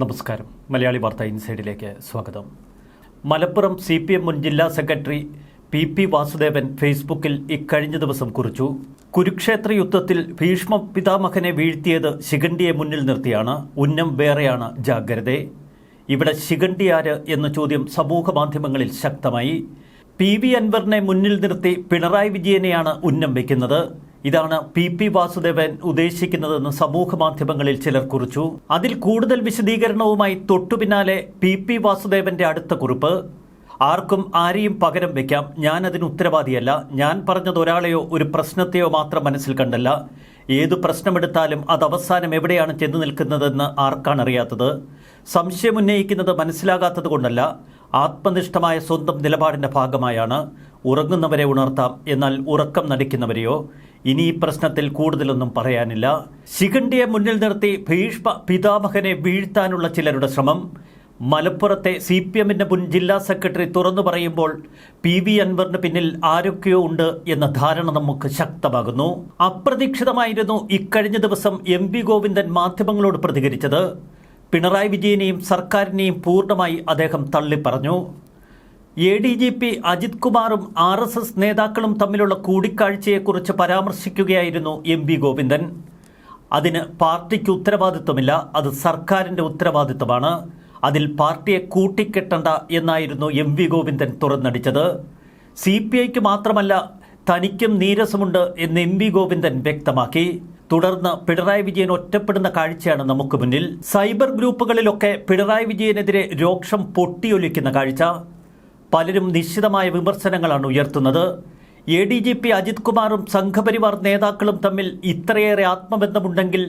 നമസ്കാരം. മലയാളി വാർത്ത ഇൻസൈഡിലേക്ക് സ്വാഗതം. മലപ്പുറം സി പി എം മുൻ ജില്ലാ സെക്രട്ടറി പി പി വാസുദേവൻ ഫേസ്ബുക്കിൽ ഇക്കഴിഞ്ഞ ദിവസം കുറിച്ചു. കുരുക്ഷേത്ര യുദ്ധത്തിൽ ഭീഷ്മ പിതാമഹനെ വീഴ്ത്തിയത് ശിഖണ്ഡിയെ മുന്നിൽ നിർത്തിയാണ്. ഉന്നം വേറെയാണ് ജാഗ്രത. ഇവിടെ ശിഖണ്ഡി ആര് എന്ന ചോദ്യം സമൂഹ മാധ്യമങ്ങളിൽ ശക്തമായി. പി വി അൻവറിനെ മുന്നിൽ നിർത്തി പിണറായി വിജയനെയാണ് ഉന്നം വയ്ക്കുന്നത്. ഇതാണ് പി പി വാസുദേവൻ ഉദ്ദേശിക്കുന്നതെന്ന് സമൂഹ മാധ്യമങ്ങളിൽ ചിലർ കുറിച്ചു. അതിൽ കൂടുതൽ വിശദീകരണവുമായി തൊട്ടുപിന്നാലെ പി പി വാസുദേവന്റെ അടുത്ത കുറിപ്പ്. ആർക്കും ആരെയും പകരം വെക്കാം. ഞാൻ അതിന് ഉത്തരവാദിയല്ല. ഞാൻ പറഞ്ഞത് ഒരാളെയോ ഒരു പ്രശ്നത്തെയോ മാത്രം മനസ്സിൽ കണ്ടല്ല. ഏതു പ്രശ്നമെടുത്താലും അത് അവസാനം എവിടെയാണ് ചെന്ന് നിൽക്കുന്നതെന്ന് ആർക്കാണ് അറിയാത്തത്. സംശയം ഉന്നയിക്കുന്നത് മനസ്സിലാകാത്തത് കൊണ്ടല്ല. ആത്മനിഷ്ഠമായ സ്വന്തം നിലപാടിന്റെ ഭാഗമായാണ്. ഉറങ്ങുന്നവരെ ഉണർത്താം. എന്നാൽ ഉറക്കം നടിക്കുന്നവരെയോ ഇനി ഈ പ്രശ്നത്തിൽ കൂടുതലൊന്നും പറയാനില്ല. ശിഖണ്ഡിയെ മുന്നിൽ നിർത്തി ഭീഷ്മ പിതാമഹനെ വീഴ്ത്താനുള്ള ചിലരുടെ ശ്രമം. മലപ്പുറത്തെ സി പി എമ്മിന്റെ മുൻ ജില്ലാ സെക്രട്ടറി തുറന്നു പറയുമ്പോൾ പി വി അൻവറിന് പിന്നിൽ ആരൊക്കെയോ ഉണ്ട് എന്ന ധാരണ നമുക്ക് ശക്തമാകുന്നു. അപ്രതീക്ഷിതമായിരുന്നു ഇക്കഴിഞ്ഞ ദിവസം എം വി ഗോവിന്ദൻ മാധ്യമങ്ങളോട് പ്രതികരിച്ചത്. പിണറായി വിജയനെയും സർക്കാരിനെയും പൂർണമായി അദ്ദേഹം തള്ളിപ്പറഞ്ഞു. A D G P Ajith കുമാറും ആർ എസ് എസ് നേതാക്കളും തമ്മിലുള്ള കൂടിക്കാഴ്ചയെക്കുറിച്ച് പരാമർശിക്കുകയായിരുന്നു എം വി ഗോവിന്ദൻ. അതിന് പാർട്ടിക്ക് ഉത്തരവാദിത്വമില്ല അത് സർക്കാരിന്റെ ഉത്തരവാദിത്വമാണ്. അതിൽ പാർട്ടിയെ കൂട്ടിക്കെട്ടണ്ട എന്നായിരുന്നു എം വി ഗോവിന്ദൻ തുറന്നടിച്ചത്. സി പി ഐക്ക് മാത്രമല്ല തനിക്കും നീരസമുണ്ട് എന്ന് എം വി ഗോവിന്ദൻ വ്യക്തമാക്കി. തുടർന്ന് പിണറായി വിജയൻ ഒറ്റപ്പെടുന്ന കാഴ്ചയാണ് നമുക്ക് മുന്നിൽ. സൈബർ ഗ്രൂപ്പുകളിലൊക്കെ പിണറായി വിജയനെതിരെ രോക്ഷം പൊട്ടിയൊലിക്കുന്ന കാഴ്ച. പലരും നിശ്ചിതമായ വിമർശനങ്ങളാണ് ഉയർത്തുന്നത്. A D G P Ajith കുമാറും സംഘപരിവാർ നേതാക്കളും തമ്മിൽ ഇത്രയേറെ ആത്മബന്ധമുണ്ടെങ്കിൽ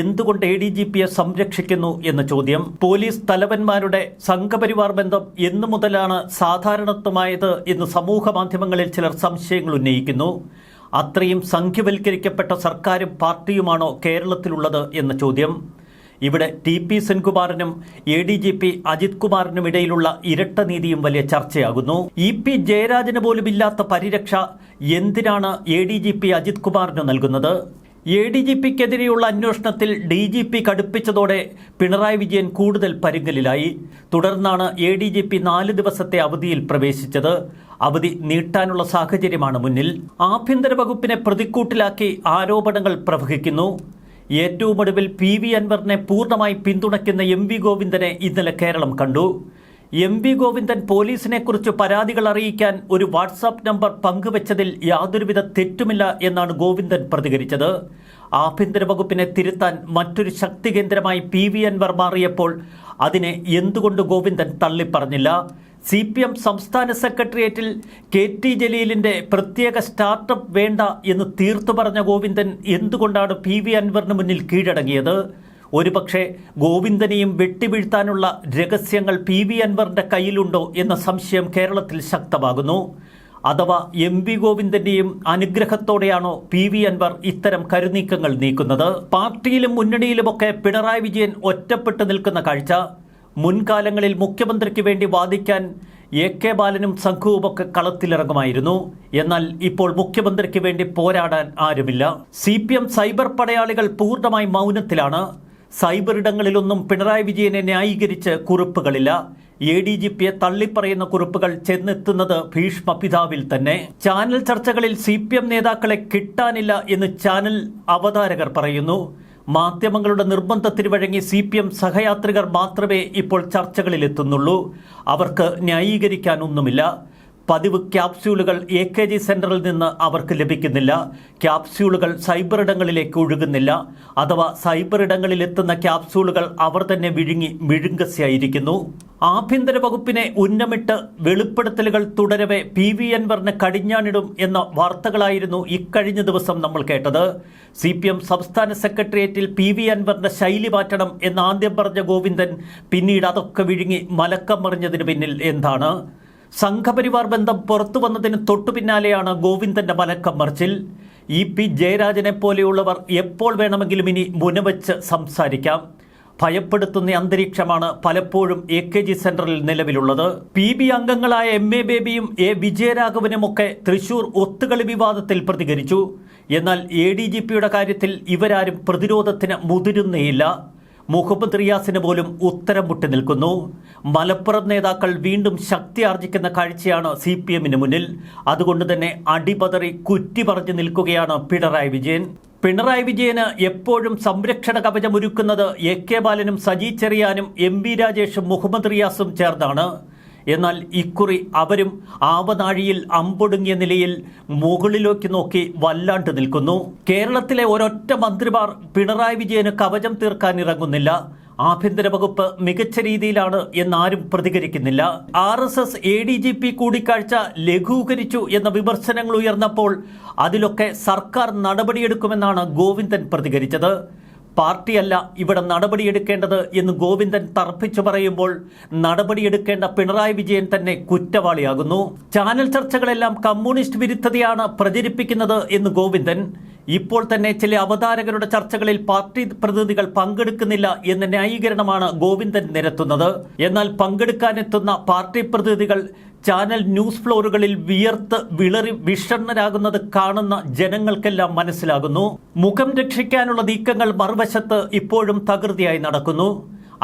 എന്തുകൊണ്ട് എ ഡി ജി പിയെ സംരക്ഷിക്കുന്നു എന്ന ചോദ്യം. പോലീസ് തലവന്മാരുടെ സംഘപരിവാർ ബന്ധം എന്നു മുതലാണ് സാധാരണത്വമായത് എന്ന് സമൂഹ മാധ്യമങ്ങളിൽ ചിലർ സംശയങ്ങൾ ഉന്നയിക്കുന്നു. അത്രയും സംഖ്യവൽക്കരിക്കപ്പെട്ട സർക്കാരും പാർട്ടിയുമാണോ കേരളത്തിലുള്ളത് എന്ന ചോദ്യം. ഇവിടെ T P സെൻകുമാറിനും A D G P Ajith കുമാറിനും ഇടയിലുള്ള ഇരട്ട നീതിയും വലിയ ചർച്ചയാകുന്നു. ഇ പി ജയരാജന് പോലും ഇല്ലാത്ത പരിരക്ഷ എന്തിനാണ് A D G P Ajith കുമാറിന് നൽകുന്നത്? എ ഡി ജി പിക്കെതിരെയുള്ള അന്വേഷണത്തിൽ ഡി ജി പി കടുപ്പിച്ചതോടെ പിണറായി വിജയൻ കൂടുതൽ പരുങ്ങലിലായി. തുടർന്നാണ് എ ഡി ജി പി നാല് ദിവസത്തെ അവധിയിൽ പ്രവേശിച്ചത്. അവധി നീട്ടാനുള്ള സാഹചര്യമാണ് മുന്നിൽ. ആഭ്യന്തര വകുപ്പിനെ പ്രതിക്കൂട്ടിലാക്കി ആരോപണങ്ങൾ പ്രവഹിക്കുന്നു. ഏറ്റവും ഒടുവിൽ പി വി അൻവറിനെ പൂർണമായി പിന്തുണയ്ക്കുന്ന എം വി ഗോവിന്ദനെ ഇന്നലെ കേരളം കണ്ടു. എം വി ഗോവിന്ദൻ പോലീസിനെക്കുറിച്ച് പരാതികൾ അറിയിക്കാൻ ഒരു വാട്സാപ്പ് നമ്പർ പങ്കുവച്ചതിൽ യാതൊരുവിധ തെറ്റുമില്ല എന്നാണ് ഗോവിന്ദൻ പ്രതികരിച്ചത്. ആഭ്യന്തര വകുപ്പിനെ തിരുത്താൻ മറ്റൊരു ശക്തി കേന്ദ്രമായി പി വി അൻവർ മാറിയപ്പോൾ അതിനെ എന്തുകൊണ്ട് ഗോവിന്ദൻ തള്ളിപ്പറഞ്ഞില്ല? സി പി എം സംസ്ഥാന സെക്രട്ടേറിയറ്റിൽ കെ ടി ജലീലിന്റെ പ്രത്യേക സ്റ്റാർട്ടപ്പ് വേണ്ട എന്ന് തീർത്തു പറഞ്ഞ ഗോവിന്ദൻ എന്തുകൊണ്ടാണ് പി വി അൻവറിന് മുന്നിൽ കീഴടങ്ങിയത്? ഒരുപക്ഷെ ഗോവിന്ദനെയും വെട്ടിവീഴ്ത്താനുള്ള രഹസ്യങ്ങൾ പി വി അൻവറിന്റെ കയ്യിലുണ്ടോ എന്ന സംശയം കേരളത്തിൽ ശക്തമാകുന്നു. അഥവാ എം വി ഗോവിന്ദന്റെയും അനുഗ്രഹത്തോടെയാണോ പി വി അൻവർ ഇത്തരം കരുനീക്കങ്ങൾ നീക്കുന്നത്? പാർട്ടിയിലും മുന്നണിയിലുമൊക്കെ പിണറായി വിജയൻ ഒറ്റപ്പെട്ടു നിൽക്കുന്ന കാഴ്ച. മുൻകാലങ്ങളിൽ മുഖ്യമന്ത്രിക്ക് വേണ്ടി വാദിക്കാൻ എ കെ ബാലനും സംഘവുമൊക്കെ കളത്തിലിറങ്ങുമായിരുന്നു. എന്നാൽ ഇപ്പോൾ മുഖ്യമന്ത്രിക്ക് വേണ്ടി പോരാടാൻ ആരുമില്ല. സി പി എം സൈബർ പടയാളികൾ പൂർണമായി മൗനത്തിലാണ്. സൈബർ ഇടങ്ങളിലൊന്നും പിണറായി വിജയനെ ന്യായീകരിച്ച് കുറിപ്പുകളില്ല. എ ഡി ജി പിയെ തള്ളിപ്പറയുന്ന കുറിപ്പുകൾ ചെന്നെത്തുന്നത് ഭീഷ്മ പിതാവിൽ തന്നെ. ചാനൽ ചർച്ചകളിൽ സി പി എം നേതാക്കളെ കിട്ടാനില്ല എന്ന് ചാനൽ അവതാരകർ പറയുന്നു. മാധ്യമങ്ങളുടെ നിർബന്ധത്തിന് വഴങ്ങി സി പി എം സഹയാത്രികർ മാത്രമേ ഇപ്പോൾ ചർച്ചകളിലെത്തുന്നുള്ളൂ. അവർക്ക് ന്യായീകരിക്കാനൊന്നുമില്ല. പതിവ് ക്യാപ്സ്യൂളുകൾ എ കെ ജി സെന്ററിൽ നിന്ന് അവർക്ക് ലഭിക്കുന്നില്ല. ക്യാപ്സ്യൂളുകൾ സൈബർ ഇടങ്ങളിലേക്ക് ഒഴുകുന്നില്ല. അഥവാ സൈബർ എത്തുന്ന ക്യാപ്സ്യൂളുകൾ അവർ തന്നെ വിഴുങ്ങി മിഴുങ്കസ്യായിരിക്കുന്നു. ആഭ്യന്തര വകുപ്പിനെ ഉന്നമിട്ട് വെളിപ്പെടുത്തലുകൾ തുടരവെ പി വി എൻവറിന് കടിഞ്ഞാണിടും എന്ന വാർത്തകളായിരുന്നു ഇക്കഴിഞ്ഞ ദിവസം നമ്മൾ കേട്ടത്. സി പി എം സംസ്ഥാന സെക്രട്ടേറിയറ്റിൽ പി വി അൻവറിന്റെ ശൈലി മാറ്റണം എന്ന് ആദ്യം പറഞ്ഞ ഗോവിന്ദൻ പിന്നീട് അതൊക്കെ വിഴുങ്ങി മലക്കം മറിഞ്ഞതിന് പിന്നിൽ എന്താണ്? സംഘപരിവാർ ബന്ധം പുറത്തു വന്നതിന് തൊട്ടു പിന്നാലെയാണ് ഗോവിന്ദന്റെ മലക്കം ഇ പി ജയരാജനെ പോലെയുള്ളവർ എപ്പോൾ വേണമെങ്കിലും ഇനി മുനവച്ച് സംസാരിക്കാം. ഭയപ്പെടുത്തുന്ന അന്തരീക്ഷമാണ് പലപ്പോഴും എ കെ ജി സെന്ററിൽ നിലവിലുള്ളത്. പി ബി അംഗങ്ങളായ എം എ ബേബിയും എ വിജയരാഘവനുമൊക്കെ തൃശൂർ ഒത്തുകളി വിവാദത്തിൽ പ്രതികരിച്ചു. എന്നാൽ എ ഡി ജി പിയുടെ കാര്യത്തിൽ ഇവരാരും പ്രതിരോധത്തിന് മുതിരുന്നേയില്ല. മുഹമ്മദ് റിയാസിന് പോലും ഉത്തരം മുട്ടി നിൽക്കുന്നു. മലപ്പുറം നേതാക്കൾ വീണ്ടും ശക്തി ആർജിക്കുന്ന കാഴ്ചയാണ് സി പി എമ്മിന് മുന്നിൽ. അതുകൊണ്ട് തന്നെ അടിപതറി കുറ്റി പറഞ്ഞു നിൽക്കുകയാണ് പിണറായി വിജയൻ. പിണറായി വിജയന് എപ്പോഴും സംരക്ഷണ കവചമൊരുക്കുന്നത് എ കെ ബാലനും സജി ചെറിയാനും എം വി രാജേഷും മുഹമ്മദ് റിയാസും ചേർന്നാണ്. എന്നാൽ ഇക്കുറി അവരും ആവനാഴിയിൽ അമ്പൊടുങ്ങിയ നിലയിൽ മുകളിലേക്ക് നോക്കി വല്ലാണ്ട് നിൽക്കുന്നു. കേരളത്തിലെ ഒരൊറ്റ മന്ത്രിമാർ പിണറായി വിജയന് കവചം തീർക്കാൻ ഇറങ്ങുന്നില്ല. ആഭ്യന്തര വകുപ്പ് മികച്ച രീതിയിലാണ് എന്നാരും പ്രതികരിക്കുന്നില്ല. R S S A D G P കൂടിക്കാഴ്ച ലഘൂകരിച്ചു എന്ന വിമർശനങ്ങൾ ഉയർന്നപ്പോൾ അതിലൊക്കെ സർക്കാർ നടപടിയെടുക്കുമെന്നാണ് ഗോവിന്ദൻ പ്രതികരിച്ചത്. പാർട്ടിയല്ല ഇവിടെ നടപടിയെടുക്കേണ്ടത് എന്ന് ഗോവിന്ദൻ തർപ്പിച്ചു പറയുമ്പോൾ നടപടിയെടുക്കേണ്ട പിണറായി വിജയൻ തന്നെ കുറ്റവാളിയാകുന്നു. ചാനൽ ചർച്ചകളെല്ലാം കമ്മ്യൂണിസ്റ്റ് വിരുദ്ധതയാണ് പ്രചരിപ്പിക്കുന്നത് എന്ന് ഗോവിന്ദൻ. ഇപ്പോൾ തന്നെ ചില അവതാരകരുടെ ചർച്ചകളിൽ പാർട്ടി പ്രതിനിധികൾ പങ്കെടുക്കുന്നില്ല എന്ന ന്യായീകരണമാണ് ഗോവിന്ദൻ നിരത്തുന്നത്. എന്നാൽ പങ്കെടുക്കാനെത്തുന്ന പാർട്ടി പ്രതിനിധികൾ ചാനൽ ന്യൂസ് ഫ്ലോറുകളിൽ വിയർത്ത് വിളറി വിഷണ്ണരാകുന്നത് കാണുന്ന ജനങ്ങൾക്കെല്ലാം മനസ്സിലാകുന്നു. മുഖം രക്ഷിക്കാനുള്ള നീക്കങ്ങൾ മറുവശത്ത് ഇപ്പോഴും തകൃതിയായി നടക്കുന്നു.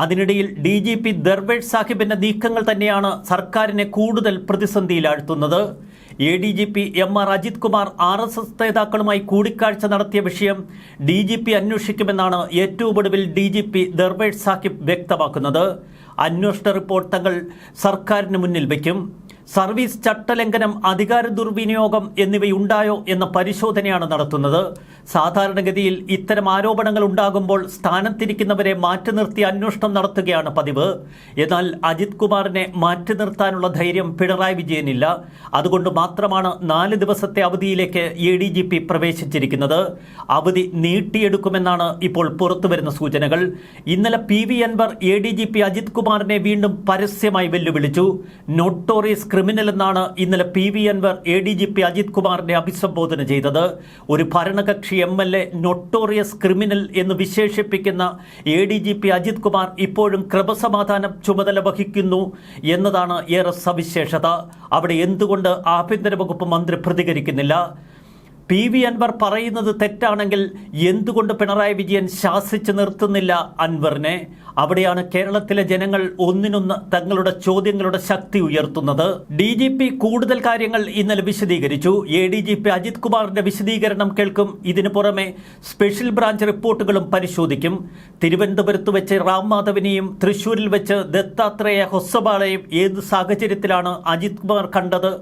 അതിനിടയിൽ ഡി ജി പി ദർവേഷ് സാഹിബിന്റെ നീക്കങ്ങൾ തന്നെയാണ് സർക്കാരിനെ കൂടുതൽ പ്രതിസന്ധിയിലാഴ്ത്തുന്നത്. A D G P M R Ajith Kumar R S S നേതാക്കളുമായി കൂടിക്കാഴ്ച നടത്തിയ വിഷയം ഡി ജി പി അന്വേഷിക്കുമെന്നാണ് ഏറ്റവും ഒടുവിൽ D G P Darvesh Sahib വ്യക്തമാക്കുന്നത്. അന്വേഷണ റിപ്പോർട്ട് തങ്ങൾ സർക്കാരിന് മുന്നിൽ വയ്ക്കും സർവീസ് ചട്ടലംഘനം അധികാര ദുർവിനിയോഗം എന്നിവയുണ്ടായോ എന്ന പരിശോധനയാണ് നടത്തുന്നത്. സാധാരണഗതിയിൽ ഇത്തരം ആരോപണങ്ങൾ ഉണ്ടാകുമ്പോൾ സ്ഥാനത്തിരിക്കുന്നവരെ മാറ്റി നിർത്തി അന്വേഷണം നടത്തുകയാണ് പതിവ്. എന്നാൽ അജിത് കുമാറിനെ മാറ്റി നിർത്താനുള്ള ധൈര്യം പിണറായി വിജയനില്ല. അതുകൊണ്ട് മാത്രമാണ് നാല് ദിവസത്തെ അവധിയിലേക്ക് എ ഡി ജി പി പ്രവേശിച്ചിരിക്കുന്നത്. അവധി നീട്ടിയെടുക്കുമെന്നാണ് ഇപ്പോൾ പുറത്തുവരുന്ന സൂചനകൾ. ഇന്നലെ P V Anvar A D G P Ajith കുമാറിനെ വീണ്ടും പരസ്യമായി വെല്ലുവിളിച്ചു. നോട്ടോറിയസ് ക്രിമിനൽ എന്നാണ് ഇന്നലെ P V Anvar A D G P Ajith കുമാറിനെ അഭിസംബോധന ചെയ്തത്. ഒരു ഭരണകക്ഷി M L A notorious criminal എന്ന് വിശേഷിപ്പിക്കുന്ന A D G P Ajith Kumar ഇപ്പോഴും ക്രമസമാധാനം ചുമതല വഹിക്കുന്നു എന്നതാണ് ഏറെ സവിശേഷത. അവിടെ എന്തുകൊണ്ട് ആഭ്യന്തര വകുപ്പ് മന്ത്രി പ്രതികരിക്കുന്നില്ല? പി വി അൻവർ പറയുന്നത് തെറ്റാണെങ്കിൽ എന്തുകൊണ്ട് പിണറായി വിജയൻ ശാസിച്ചു നിർത്തുന്നില്ല അൻവറിനെ? അവിടെയാണ് കേരളത്തിലെ ജനങ്ങൾ ഒന്നിനൊന്ന് തങ്ങളുടെ ചോദ്യങ്ങളുടെ ശക്തി ഉയർത്തുന്നത്. ഡി ജി പി കൂടുതൽ കാര്യങ്ങൾ ഇന്നലെ വിശദീകരിച്ചു. A D G P Ajith കുമാറിന്റെ വിശദീകരണം കേൾക്കും. ഇതിനു പുറമെ സ്പെഷ്യൽ ബ്രാഞ്ച് റിപ്പോർട്ടുകളും പരിശോധിക്കും. തിരുവനന്തപുരത്ത് വെച്ച് റാം മാധവിനെയും തൃശൂരിൽ വെച്ച് ദത്താത്രേയ ഹൊസബാളെയും ഏത് സാഹചര്യത്തിലാണ് അജിത് കുമാർ കണ്ടത്?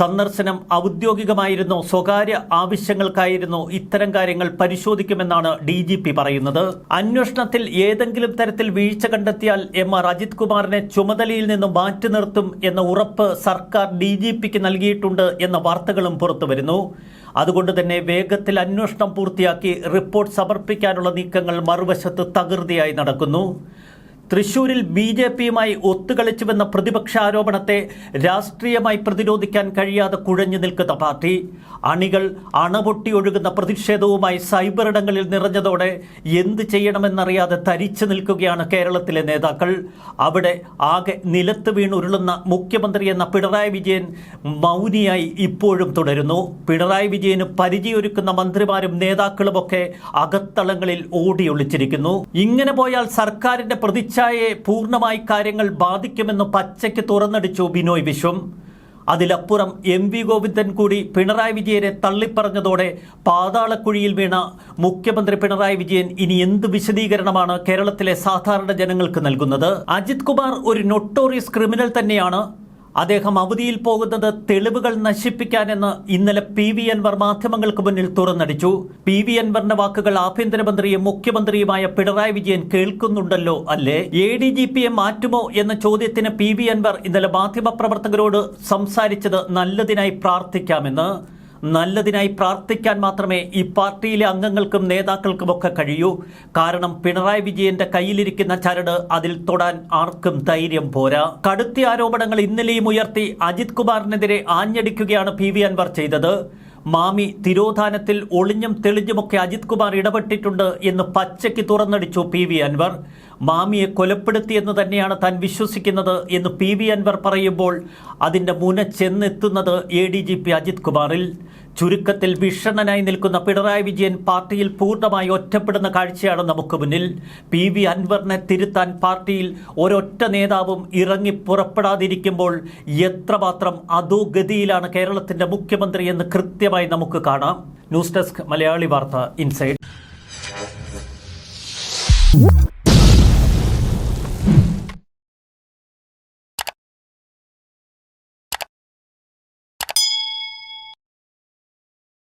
സന്ദർശനം ഔദ്യോഗികമായിരുന്നോ? സ്വകാര്യ ആവശ്യങ്ങൾക്കായിരുന്നോ ഇത്തരം കാര്യങ്ങൾ പരിശോധിക്കുമെന്നാണ് ഡി ജി പി പറയുന്നത്. അന്വേഷണത്തിൽ ഏതെങ്കിലും തരത്തിൽ വീഴ്ച കണ്ടെത്തിയാൽ എം ആർ അജിത് കുമാറിനെ ചുമതലയിൽ നിന്നും മാറ്റി നിർത്തും എന്ന ഉറപ്പ് സർക്കാർ ഡി ജി പിക്ക് നൽകിയിട്ടുണ്ട് എന്ന വാർത്തകളും പുറത്തുവരുന്നു. അതുകൊണ്ട് തന്നെ വേഗത്തിൽ അന്വേഷണം പൂർത്തിയാക്കി റിപ്പോർട്ട് സമർപ്പിക്കാനുള്ള നീക്കങ്ങൾ മറുവശത്ത് തകൃതിയായി നടക്കുന്നു. തൃശൂരിൽ ബി ജെ പിയുമായി ഒത്തുകളിച്ചുവെന്ന പ്രതിപക്ഷ ആരോപണത്തെ രാഷ്ട്രീയമായി പ്രതിരോധിക്കാൻ കഴിയാതെ കുഴഞ്ഞു നിൽക്കുന്ന പാർട്ടി. അണികൾ അണപൊട്ടി ഒഴുകുന്ന പ്രതിഷേധവുമായി സൈബർ ഇടങ്ങളിൽ നിറഞ്ഞതോടെ എന്ത് ചെയ്യണമെന്നറിയാതെ തരിച്ചു നിൽക്കുകയാണ് കേരളത്തിലെ നേതാക്കൾ. അവിടെ ആകെ നിലത്ത് വീണുരുളുന്ന മുഖ്യമന്ത്രി എന്ന പിണറായി വിജയൻ മൗനിയായി ഇപ്പോഴും തുടരുന്നു. പിണറായി വിജയന് പരിചയൊരുക്കുന്ന മന്ത്രിമാരും നേതാക്കളുമൊക്കെ അകത്തളങ്ങളിൽ ഓടിയൊളിച്ചിരിക്കുന്നു. ഇങ്ങനെ പോയാൽ സർക്കാരിന്റെ പ്രതിച്ഛായയെ പൂർണമായി കാര്യങ്ങൾ ബാധിക്കുമെന്ന് പച്ചയ്ക്ക് തുറന്നടിച്ചു ബിനോയ് വിശ്വം. അതിലപ്പുറം എം വി ഗോവിന്ദൻ കൂടി പിണറായി വിജയനെ തള്ളിപ്പറഞ്ഞതോടെ പാതാളക്കുഴിയിൽ വീണ മുഖ്യമന്ത്രി പിണറായി വിജയൻ ഇനി എന്ത് വിശദീകരണമാണ് കേരളത്തിലെ സാധാരണ ജനങ്ങൾക്ക് നൽകുന്നത്? അജിത് കുമാർ ഒരു നൊട്ടോറിയസ് ക്രിമിനൽ തന്നെയാണ്. അദ്ദേഹം അവധിയിൽ പോകുന്നത് തെളിവുകൾ നശിപ്പിക്കാനെന്ന് ഇന്നലെ പി വി അൻവർ മാധ്യമങ്ങൾക്ക് മുന്നിൽ തുറന്നടിച്ചു. പി വി അൻവറിന്റെ വാക്കുകൾ ആഭ്യന്തരമന്ത്രിയും മുഖ്യമന്ത്രിയുമായ പിണറായി വിജയൻ കേൾക്കുന്നുണ്ടല്ലോ അല്ലേ? എ ഡി ജി പിയെ മാറ്റുമോ എന്ന ചോദ്യത്തിന് പി വി അൻവർ ഇന്നലെ മാധ്യമപ്രവർത്തകരോട് സംസാരിച്ചത് നല്ലതിനായി പ്രാർത്ഥിക്കാമെന്ന് നല്ലതിനായി പ്രാർത്ഥിക്കാൻ മാത്രമേ ഈ പാർട്ടിയിലെ അംഗങ്ങൾക്കും നേതാക്കൾക്കുമൊക്കെ കഴിയൂ. കാരണം പിണറായി വിജയന്റെ കയ്യിലിരിക്കുന്ന ചരട് അതിൽ തൊടാൻ ആർക്കും ധൈര്യം പോരാ. കടുത്ത ആരോപണങ്ങൾ ഇന്നലെയും ഉയർത്തി അജിത് കുമാറിനെതിരെ ആഞ്ഞടിക്കുകയാണ് പി വി അൻവർ ചെയ്തത്. മാമി തിരോധാനത്തിൽ ഒളിഞ്ഞും തെളിഞ്ഞുമൊക്കെ അജിത് കുമാർ ഇടപെട്ടിട്ടുണ്ട് എന്ന് പച്ചയ്ക്ക് തുറന്നടിച്ചു പി വി അൻവർ. മാമിയെ കൊലപ്പെടുത്തിയെന്ന് തന്നെയാണ് താൻ വിശ്വസിക്കുന്നത് എന്ന് പി വി അൻവർ പറയുമ്പോൾ അതിന്റെ മുന ചെന്നെത്തുന്നത് A D G P Ajith കുമാറിൽ. ചുരുക്കത്തിൽ ഭീഷണനായി നിൽക്കുന്ന പിണറായി വിജയൻ പാർട്ടിയിൽ പൂർണമായി ഒറ്റപ്പെടുന്ന കാഴ്ചയാണ് നമുക്ക് മുന്നിൽ. പി വി അൻവറിനെ തിരുത്താൻ പാർട്ടിയിൽ ഒരൊറ്റ നേതാവും ഇറങ്ങി പുറപ്പെടാതിരിക്കുമ്പോൾ എത്രമാത്രം അധോഗതിയിലാണ് കേരളത്തിന്റെ മുഖ്യമന്ത്രി എന്ന് കൃത്യമായി നമുക്ക് കാണാം. ന്യൂസ് ഡെസ്ക് മലയാളി വാർത്ത ഇൻസൈഡ്.